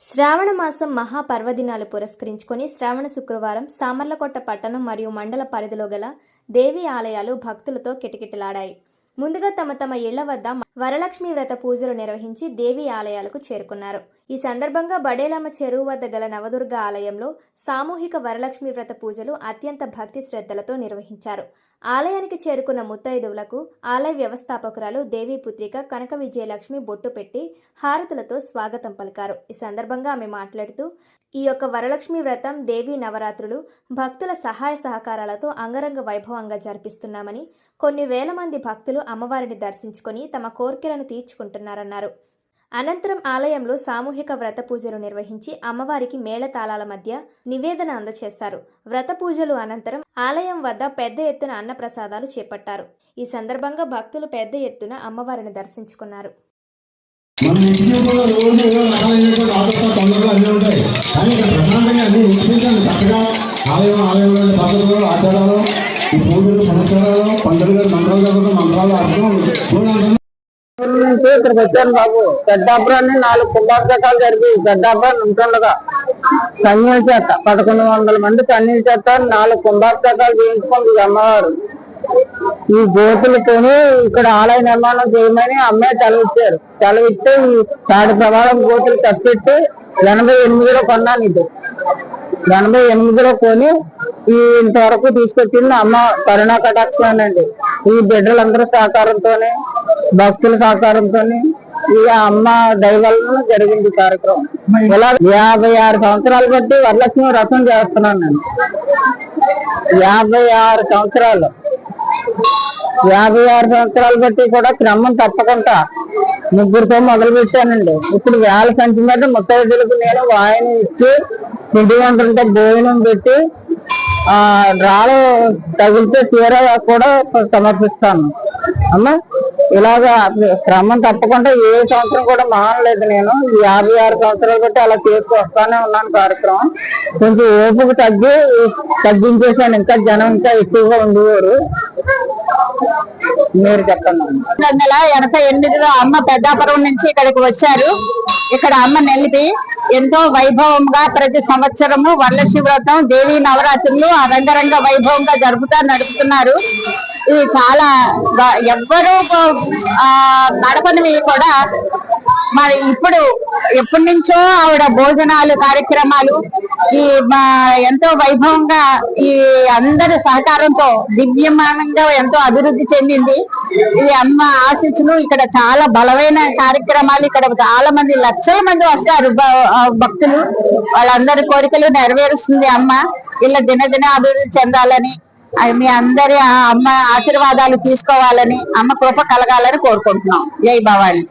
శ్రావణ మాసం మహాపర్వదినాలు పురస్కరించుకొని శ్రావణ శుక్రవారం సామర్లకోట పట్టణం మరియు మండల పరిధిలో గల దేవి ఆలయాలు భక్తులతో కిటకిటలాడాయి. ముందుగా తమ తమ ఇళ్ళ వద్ద వరలక్ష్మి వ్రత పూజలు నిర్వహించి దేవి ఆలయాలకు చేరుకున్నారు. ఈ సందర్భంగా బడేలమ్మ చెరువు వద్ద గల నవదుర్గ ఆలయంలో సామూహిక వరలక్ష్మి వ్రత పూజలు అత్యంత భక్తి శ్రద్ధలతో నిర్వహించారు. ఆలయానికి చేరుకున్న ముత్తైదువులకు ఆలయ వ్యవస్థాపకురాలు దేవి పుత్రిక కనక విజయలక్ష్మి బొట్టు పెట్టి హారతులతో స్వాగతం పలికారు. ఈ సందర్భంగా ఆమె మాట్లాడుతూ ఈ యొక్క వరలక్ష్మి వ్రతం దేవి నవరాత్రులు భక్తుల సహాయ సహకారాలతో అంగరంగ వైభవంగా జరిపిస్తున్నామని కొన్ని వేల మంది భక్తులు అమ్మవారిని దర్శించుకొని తమ కోరికలను తీర్చుకుంటున్నారన్నారు. అనంతరం ఆలయంలో సామూహిక వ్రత పూజలు నిర్వహించి అమ్మవారికి మేళతాళాల మధ్య నివేదన అందచేస్తారు. వ్రత పూజలు అనంతరం ఆలయం వద్ద పెద్ద ఎత్తున అన్నప్రసాదాలు చేపట్టారు. ఈ సందర్భంగా భక్తులు పెద్ద ఎత్తున అమ్మవారిని దర్శించుకున్నారు. ఈ పూజలు సంవత్సరాలు పండుగలు మంత్రాలు మంత్రాలు అర్థం నుంచి ఇక్కడికి వచ్చాను బాబు. గడ్డాపురాన్ని నాలుగు కుంభాభిషేకాలు జరిగి గడ్డాపురాన్ని ఉంటుండగా కన్యల చేత పదకొండు వందల మంది కన్యల చేత నాలుగు కుంభాభిషేకాలు చేయించుకుంది అమ్మవారు. ఈ జ్యోతులతోని ఇక్కడ ఆలయ నిర్మాణం చేయమని అమ్మాయి తెలవిచ్చారు తెలవిస్తే ఈ తాడి ప్రమాణం జ్యోతులు తప్పెట్టి ఎనభై ఎనిమిదిలో కొన్నాను ఇది. ఎనభై ఎనిమిదిలో కొని ఇంతవరకు తీసుకొచ్చింది అమ్మ కరుణా కటాక్షం అండి ఈ బిడ్డలందరూ సహకారంతోనే భక్తుల సహకారంతో ఈ అమ్మ దైవాలను జరిగింది కార్యక్రమం. ఇలా యాభై ఆరు సంవత్సరాలు బట్టి వరలక్ష్మి వ్రతం చేస్తున్నాను నేను. యాభై ఆరు సంవత్సరాలు. యాభై ఆరు సంవత్సరాలు బట్టి కూడా క్రమం తప్పకుండా ముగ్గురితో మొదలు పెట్టానండి ఇప్పుడు వేల సంచి మీద ముత్తైదులకు నేను వాయిని ఇచ్చి ఇంటి వంటలతో భోజనం పెట్టి రాళ్ళు తగిలితే చీర కూడా సమర్పిస్తాను. అమ్మ ఇలాగా క్రమం తప్పకుండా ఏ సంవత్సరం కూడా మానలేదు నేను. యాభై ఆరు సంవత్సరాలు బట్టి అలా తీసుకొస్తానే ఉన్నాను కార్యక్రమం. కొంచెం ఓపుకు తగ్గి తగ్గించేసాను ఇంకా జనం ఇంకా ఎక్కువగా ఉండేవారు. మీరు చెప్పండి. వందల ఎనభై ఎనిమిదిలో అమ్మ పెద్దాపురం నుంచి ఇక్కడికి వచ్చారు. ఇక్కడ అమ్మ నిలిపి ఎంతో వైభవంగా ప్రతి సంవత్సరము వరలక్ష్మి వ్రతం దేవి నవరాత్రులు ఆ రంగరంగ వైభవంగా జరుపుతా నడుపుతున్నారు. ఇవి చాలా ఎవ్వరూ ఆ, నడపనివి కూడా మరి ఇప్పుడు ఎప్పటి నుంచో ఆవిడ భోజనాలు కార్యక్రమాలు ఈ ఎంతో వైభవంగా ఈ అందరి సహకారంతో దివ్యమానంగా ఎంతో అభివృద్ధి చెందింది. ఈ అమ్మ ఆశించును ఇక్కడ చాలా బలమైన కార్యక్రమాలు ఇక్కడ చాలా మంది లక్షల మంది వస్తారు భక్తులు. వాళ్ళందరి కోరికలు నెరవేరుస్తుంది అమ్మ. ఇలా దినదిన అభివృద్ధి చెందాలని మీ అందరి అమ్మ ఆశీర్వాదాలు తీసుకోవాలని అమ్మ కృప కలగాలని కోరుకుంటున్నాం. జై భవాని.